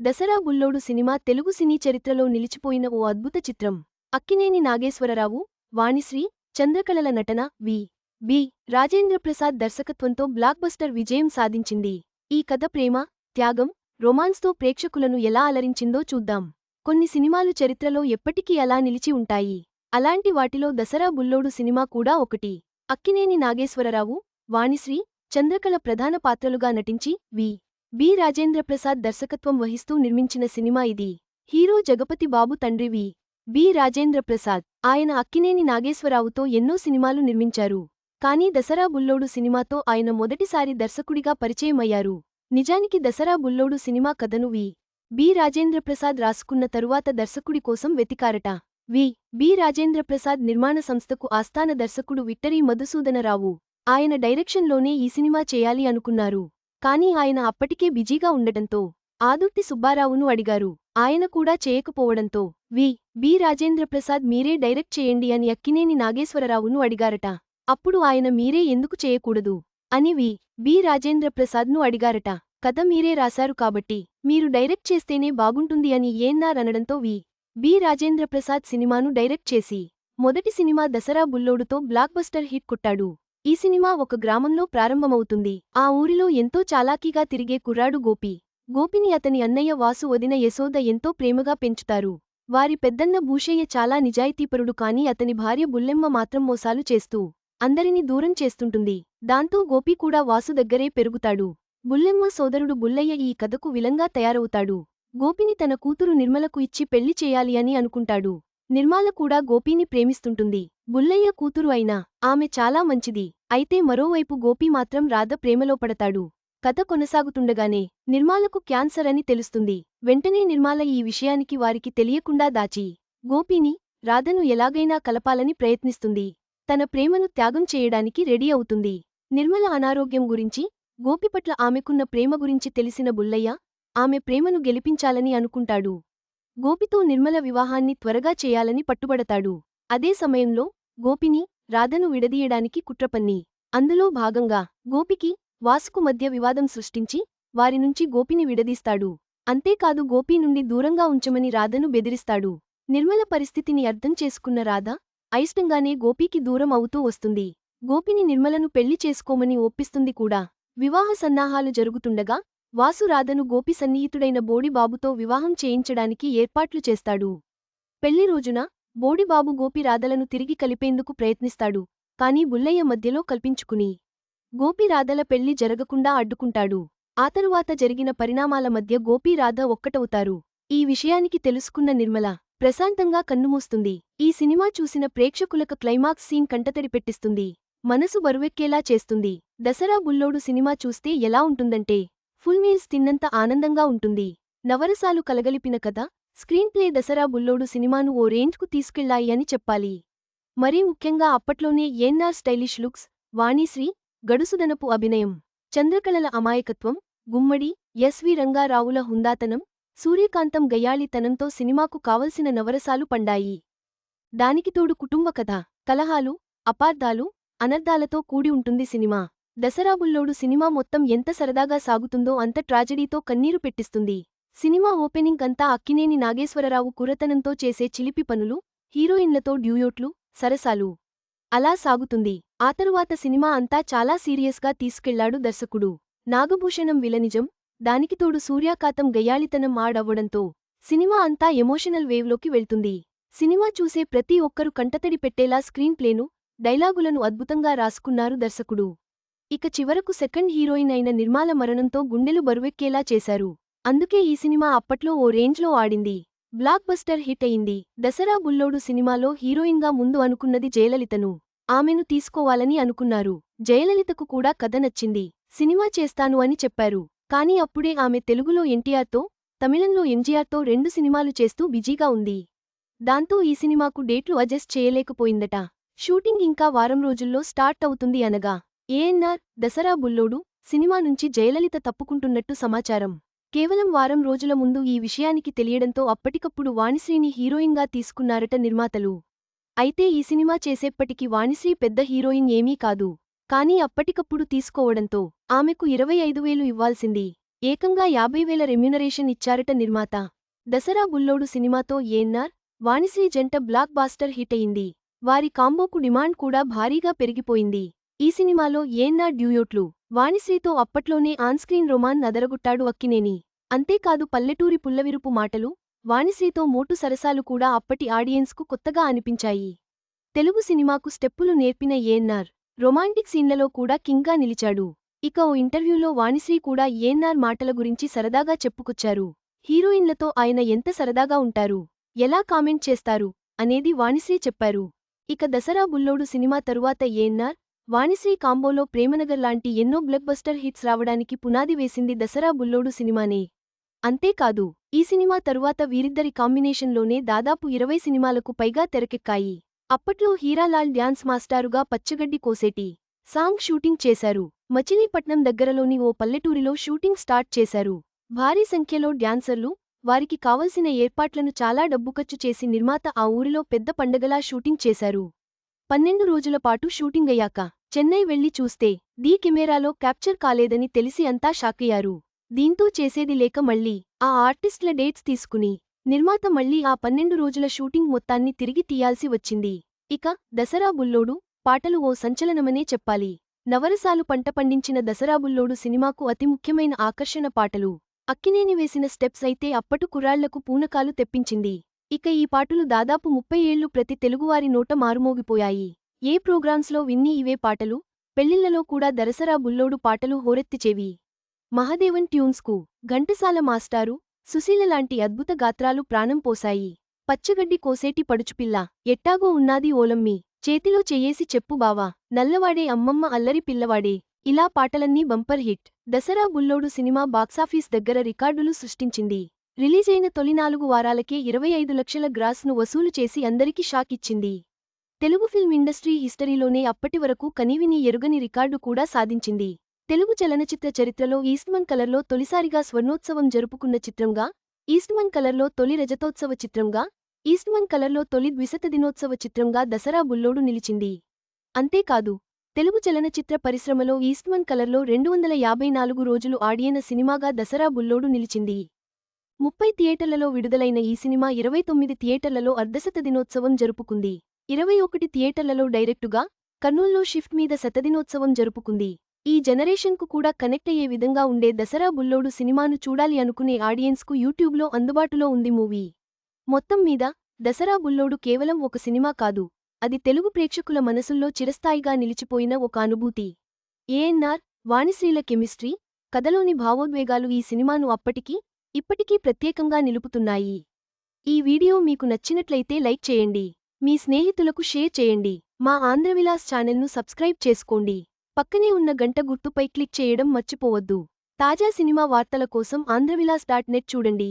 Dasara Bullodu cinema Telugu cine చరిత్రలో నిలిచిపోయిన ఓ అద్భుత చిత్రం. అక్కినేని నాగేశ్వరరావు వాణిశ్రీ చంద్రకళల నటన వి. బి. రాజేంద్రప్రసాద్ దర్శకత్వంతో బ్లాక్బస్టర్ విజయం సాధించింది. ఈ కథ ప్రేమ త్యాగం రొమాన్స్తో ప్రేక్షకులను ఎలా అలరించిందో చూద్దాం. కొన్ని సినిమాలు చరిత్రలో ఎప్పటికీ అలా నిలిచి ఉంటాయి. అలాంటి వాటిలో దసరా బుల్లోడు సినిమా కూడా ఒకటి. అక్కినేని నాగేశ్వరరావు వాణిశ్రీ చంద్రకళ ప్రధాన పాత్రలుగా నటించి వి. బి. రాజేంద్రప్రసాద్ దర్శకత్వం వహిస్తూ నిర్మించిన సినిమా ఇది. హీరో జగపతి బాబు తండ్రి వి. బి. రాజేంద్రప్రసాద్ ఆయన అక్కినేని నాగేశ్వరరావుతో ఎన్నో సినిమాలు నిర్మించారు. కానీ దసరా బుల్లోడు సినిమాతో ఆయన మొదటిసారి దర్శకుడిగా పరిచయమయ్యారు. నిజానికి దసరా బుల్లోడు సినిమా కథను వి. బి. రాజేంద్రప్రసాద్ రాసుకున్న తరువాత దర్శకుడి కోసం వెతికారట. వి. బి. రాజేంద్రప్రసాద్ నిర్మాణ సంస్థకు ఆస్థాన దర్శకుడు విక్టరీ మధుసూదనరావు. ఆయన డైరెక్షన్లోనే ఈ సినిమా చేయాలి అనుకున్నారు. కాని ఆయన అప్పటికే బిజీగా ఉండటంతో ఆదుర్తి సుబ్బారావును అడిగారు. ఆయన కూడా చేయకపోవడంతో వి. బి. రాజేంద్రప్రసాద్ మీరే డైరెక్ట్ చేయండి అని అక్కినేని నాగేశ్వరరావును అడిగారట. అప్పుడు ఆయన మీరే ఎందుకు చేయకూడదు? అని వి. బి. రాజేంద్రప్రసాద్ను అడిగారట. కథ మీరే రాశారు కాబట్టి మీరు డైరెక్ట్ చేస్తేనే బాగుంటుంది అని ఏన్నారనడంతో వి. బి. రాజేంద్రప్రసాద్ సినిమాను డైరెక్ట్ చేసి మొదటి సినిమా దసరా బుల్లోడుతో బ్లాక్బస్టర్ హిట్ కొట్టాడు. ఈ సినిమా ఒక గ్రామంలో ప్రారంభమవుతుంది. ఆ ఊరిలో ఎంతో చాలాకీగా తిరిగే కుర్రాడు గోపి. గోపిని అతని అన్నయ్య వాసు వదిన యశోద ఎంతో ప్రేమగా పెంచుతారు. వారి పెద్దన్న భూషయ్య చాలా నిజాయితీపరుడు కాని అతని భార్య బుల్లెమ్మ మాత్రం మోసాలు చేస్తూ అందరినీ దూరం చేస్తుంటుంది. దాంతో గోపి కూడా వాసు దగ్గరే పెరుగుతాడు. బుల్లెమ్మ సోదరుడు బుల్లయ్య ఈ కథకు విలంగా తయారవుతాడు. గోపిని తన కూతురు నిర్మలకు ఇచ్చి పెళ్ళి చేయాలి అని అనుకుంటాడు. నిర్మాల కూడా గోపీని ప్రేమిస్తుంటుంది. బుల్లయ్య కూతురు అయినా ఆమె చాలా మంచిది. అయితే మరోవైపు గోపి మాత్రం రాధ ప్రేమలో పడతాడు కథ కొనసాగుతుండగానే నిర్మాలకు క్యాన్సర్ అని తెలుస్తుంది. వెంటనే నిర్మాల ఈ విషయానికి వారికి తెలియకుండా దాచి గోపీని రాధను ఎలాగైనా కలపాలని ప్రయత్నిస్తుంది. తన ప్రేమను త్యాగం చేయడానికి రెడీ అవుతుంది. నిర్మల అనారోగ్యం గురించి గోపిపట్ల ఆమెకున్న ప్రేమ గురించి తెలిసిన బుల్లయ్య ఆమె ప్రేమను గెలిపించాలని అనుకుంటాడు. గోపితో నిర్మల వివాహాన్ని త్వరగా చేయాలని పట్టుబడతాడు. అదే సమయంలో గోపిని రాధను విడదీయడానికి కుట్రపన్ని. అందులో భాగంగా గోపికి వాసుకు మధ్య వివాదం సృష్టించి వారి నుంచి గోపిని విడదీస్తాడు. అంతేకాదు గోపి నుండి దూరంగా ఉంచమని రాధను బెదిరిస్తాడు. నిర్మల పరిస్థితిని అర్థం చేసుకున్న రాధ అయిష్టంగానే గోపీకి దూరం అవుతూ వస్తుంది. గోపిని నిర్మలను పెళ్ళి చేసుకోమని ఒప్పిస్తుంది కూడా. వివాహ సన్నాహాలు జరుగుతుండగా వాసురాధను గోపి సన్నిహితుడైన బోడిబాబుతో వివాహం చేయించడానికి ఏర్పాట్లు చేస్తాడు. పెళ్ళి రోజున బోడిబాబు గోపి రాధలను తిరిగి కలిపేందుకు ప్రయత్నిస్తాడు కాని బుల్లయ్య మధ్యలో కల్పించుకుని. గోపి రాధల పెళ్ళి జరగకుండా అడ్డుకుంటాడు. ఆ తరువాత జరిగిన పరిణామాల మధ్య గోపీ రాధ ఒక్కటవుతారు. ఈ విషయానికి తెలుసుకున్న నిర్మల ప్రశాంతంగా కన్నుమూస్తుంది. ఈ సినిమా చూసిన ప్రేక్షకులకు క్లైమాక్స్ సీన్ కంటతడి పెట్టిస్తుంది. మనసు బరువెక్కేలా చేస్తుంది. దసరా బుల్లోడు సినిమా చూస్తే ఎలా ఉంటుందంటే ఫుల్ మీల్స్ తిన్నంత ఆనందంగా ఉంటుంది. నవరసాలు కలగలిపిన కథ స్క్రీన్ ప్లే దసరా బుల్లోడు సినిమాను ఓ రేంజ్కు తీసుకెళ్ళాయి అని చెప్పాలి. మరీ ముఖ్యంగా అప్పట్లోనే ఎన్ఆర్ స్టైలిష్ లుక్స్ వాణిశ్రీ గడుసుదనపు అభినయం చంద్రకళల అమాయకత్వం గుమ్మడి ఎస్వి రంగారావుల హుందాతనం సూర్యకాంతం గయ్యాళితనంతో సినిమాకు కావలసిన నవరసాలు పండాయి. దానికి తోడు కుటుంబ కథ కలహాలు అపార్థాలు అనర్ధాలతో కూడి ఉంటుంది సినిమా. దసరాబుల్లోడు సినిమా మొత్తం ఎంత సరదాగా సాగుతుందో అంత ట్రాజడీతో కన్నీరు పెట్టిస్తుంది. సినిమా ఓపెనింగ్ అంతా అక్కినేని నాగేశ్వరరావు కురతనంతో చేసే చిలిపి పనులు హీరోయిన్లతో డ్యూయోట్లు సరసాలు. అలా సాగుతుంది. ఆ తరువాత సినిమా అంతా చాలా సీరియస్గా తీసుకెళ్ళాడు దర్శకుడు. నాగభూషణం విలనిజం దానికితోడు సూర్యాకాతం గయ్యాళితనం ఆడవ్వడంతో సినిమా అంతా ఎమోషనల్ వేవ్లోకి వెళ్తుంది. సినిమా చూసే ప్రతి ఒక్కరూ కంటతడి పెట్టేలా స్క్రీన్ ప్లేను డైలాగులను అద్భుతంగా రాసుకున్నారు దర్శకుడు. ఇక చివరకు సెకండ్ హీరోయిన్ అయిన నిర్మాల మరణంతో గుండెలు బరువెక్కేలా చేశారు. అందుకే ఈ సినిమా అప్పట్లో ఓ రేంజ్లో ఆడింది. బ్లాక్ బస్టర్ హిట్ అయింది. దసరా బుల్లోడు సినిమాలో హీరోయిన్గా ముందు అనుకున్నది జయలలితను. ఆమెను తీసుకోవాలని అనుకున్నారు. జయలలితకు కూడా కథ నచ్చింది. సినిమా చేస్తాను అని చెప్పారు. కాని అప్పుడే ఆమె తెలుగులో ఎన్టీఆర్తో తమిళంలో ఎంజీఆర్తో రెండు సినిమాలు చేస్తూ బిజీగా ఉంది. దాంతో ఈ సినిమాకు డేట్లు అడ్జస్ట్ చేయలేకపోయిందట. షూటింగ్ ఇంకా వారం రోజుల్లో స్టార్ట్ అవుతుంది అనగా ఏఎన్ఆర్ దసరా బుల్లోడు సినిమా నుంచి జయలలిత తప్పుకుంటున్నట్టు సమాచారం. కేవలం వారం రోజుల ముందు ఈ విషయానికి తెలియడంతో అప్పటికప్పుడు వాణిశ్రీని హీరోయిన్గా తీసుకున్నారట నిర్మాతలు. అయితే ఈ సినిమా చేసేప్పటికి వాణిశ్రీ పెద్ద హీరోయిన్ ఏమీ కాదు. కానీ అప్పటికప్పుడు తీసుకోవడంతో ఆమెకు ఇరవై ఐదు వేలు ఇవ్వాల్సింది. ఏకంగా యాభై వేల రెమ్యునరేషన్ ఇచ్చారట నిర్మాత. దసరా బుల్లోడు సినిమాతో ఏఎన్నార్ వాణిశ్రీ జంట బ్లాక్ బాస్టర్ హిట్ అయింది. వారి కాంబోకు డిమాండ్ కూడా భారీగా పెరిగిపోయింది. ఈ సినిమాలో ఏన్నా డ్యూయోట్లు. వాణిశ్రీతో అప్పట్లోనే ఆన్స్క్రీన్ రొమాన్ నదరగొట్టాడు అక్కినేని. అంతేకాదు పల్లెటూరి పుల్లవిరుపు మాటలు వాణిశ్రీతో మోటు సరసాలు కూడా అప్పటి ఆడియన్స్కు కొత్తగా అనిపించాయి. తెలుగు సినిమాకు స్టెప్పులు నేర్పిన ఏఎన్నార్ రొమాంటిక్ సీన్లలో కూడా కింగ్గా నిలిచాడు. ఇక ఓ ఇంటర్వ్యూలో వాణిశ్రీ కూడా ఏఎన్నార్ మాటల గురించి సరదాగా చెప్పుకొచ్చారు. హీరోయిన్లతో ఆయన ఎంత సరదాగా ఉంటారు ఎలా కామెంట్ చేస్తారు అనేది వాణిశ్రీ చెప్పారు. ఇక దసరా బుల్లోడు సినిమా తరువాత ఏఎన్నార్ వాణిశ్రీ కాంబోలో ప్రేమనగర్ లాంటి ఎన్నో బ్లక్బస్టర్ హిట్స్ రావడానికి పునాది వేసింది దసరా బుల్లోడు సినిమానే. అంతేకాదు ఈ సినిమా తరువాత వీరిద్దరి కాంబినేషన్లోనే దాదాపు ఇరవై సినిమాలకు పైగా తెరకెక్కాయి. అప్పట్లో హీరాలాల్ డ్యాన్స్ మాస్టారుగా పచ్చగడ్డి కోసేటి సాంగ్ షూటింగ్ చేశారు. మచిలీపట్నం దగ్గరలోని ఓ పల్లెటూరిలో షూటింగ్ స్టార్ట్ చేశారు. భారీ సంఖ్యలో డ్యాన్సర్లు వారికి కావలసిన ఏర్పాట్లను చాలా డబ్బు ఖర్చు చేసి నిర్మాత ఆ ఊరిలో పెద్ద పండగలా షూటింగ్ చేశారు. పన్నెండు రోజుల పాటు షూటింగ్ అయ్యాక చెన్నై వెళ్ళి చూస్తే దీ కెమెరాలో క్యాప్చర్ కాలేదని తెలిసి అంతా షాకయ్యారు దీంతో చేసేది లేక మళ్ళీ ఆ ఆర్టిస్ట్ల డేట్స్ తీసుకుని నిర్మాత మళ్ళీ ఆ పన్నెండు రోజుల షూటింగ్ మొత్తాన్ని తిరిగి తీయాల్సి వచ్చింది. ఇక దసరా బుల్లోడు పాటలు ఓ సంచలనమనే చెప్పాలి. నవరసాలు పంట పండించిన దసరా బుల్లోడు సినిమాకు అతి ముఖ్యమైన ఆకర్షణ పాటలు. అక్కినేని వేసిన స్టెప్స్ అయితే అప్పటు కుర్రాళ్ళకు పూనకాలు తెప్పించింది. ఇక ఈ పాటలు దాదాపు ముప్పై ఏళ్ళు ప్రతి తెలుగువారి నోట మారుమోగిపోయాయి. ఏ ప్రోగ్రామ్స్లో విన్ని ఇవే పాటలు? పెళ్ళిళ్ళలో కూడా దరసరా బుల్లోడు పాటలు హోరెత్తిచేవి. మహదేవన్ ట్యూన్స్కు ఘంటసాల మాస్టారు సుశీల లాంటి అద్భుత గాత్రాలు ప్రాణం పోశాయి. పచ్చగడ్డి కోసేటి పడుచుపిల్ల ఎట్టాగో ఉన్నాది ఓలమ్మి చేతిలో చెయ్యేసి చెప్పు బావా నల్లవాడే అమ్మమ్మ అల్లరి పిల్లవాడే ఇలా పాటలన్నీ bumper hit. Dasara Bullodu cinema box office దగ్గర రికార్డులు సృష్టించింది. రిలీజైన తొలి నాలుగు వారాలకే ఇరవై ఐదు లక్షల గ్రాస్ను వసూలు చేసి అందరికీ షాక్ ఇచ్చింది. తెలుగు ఫిల్మ్ ఇండస్ట్రీ హిస్టరీలోనే అప్పటి వరకు కనీవిని ఎరుగని రికార్డు కూడా సాధించింది. తెలుగు చలనచిత్ర చరిత్రలో ఈస్ట్మన్ కలర్లో తొలిసారిగా స్వర్ణోత్సవం జరుపుకున్న చిత్రంగా ఈస్ట్మన్ కలర్లో తొలి రజతోత్సవ చిత్రంగా ఈస్ట్మన్ కలర్లో తొలి ద్విశత దినోత్సవ చిత్రంగా దసరా బుల్లోడు నిలిచింది. అంతేకాదు తెలుగు చలనచిత్ర పరిశ్రమలో ఈస్ట్మన్ కలర్లో రెండు వందల యాభై నాలుగు రోజులు ఆడియన సినిమాగా దసరా బుల్లోడు నిలిచింది. ముప్పై థియేటర్లలో విడుదలైన ఈ సినిమా ఇరవై తొమ్మిది థియేటర్లలో అర్ధశత దినోత్సవం జరుపుకుంది. ఇరవై ఒకటి థియేటర్లలో డైరెక్టుగా కర్నూల్లో షిఫ్ట్ మీద శతదినోత్సవం జరుపుకుంది. ఈ జనరేషన్కు కూడా కనెక్ట్ అయ్యే విధంగా ఉండే దసరా బుల్లోడు సినిమాను చూడాలి అనుకునే ఆడియన్స్కు యూట్యూబ్లో అందుబాటులో ఉంది మూవీ. మొత్తం మీద దసరా బుల్లోడు కేవలం ఒక సినిమా కాదు అది తెలుగు ప్రేక్షకుల మనసుల్లో చిరస్థాయిగా నిలిచిపోయిన ఒక అనుభూతి. ఏఎన్ఆర్ వాణిశ్రీల కెమిస్ట్రీ కథలోని భావోద్వేగాలు ఈ సినిమాను అప్పటికీ ఇప్పటికీ ప్రత్యేకంగా నిలుపుతున్నాయి. ఈ వీడియో మీకు నచ్చినట్లయితే లైక్ చేయండి. మీ స్నేహితులకు షేర్ చేయండి. మా ఆంధ్రవిలాస్ ఛానల్ను సబ్స్క్రైబ్ చేసుకోండి. పక్కనే ఉన్న గంట గుర్తుపై క్లిక్ చేయడం మర్చిపోవద్దు. తాజా సినిమా వార్తల కోసం ఆంధ్రవిలాస్ డాట్ నెట్ చూడండి.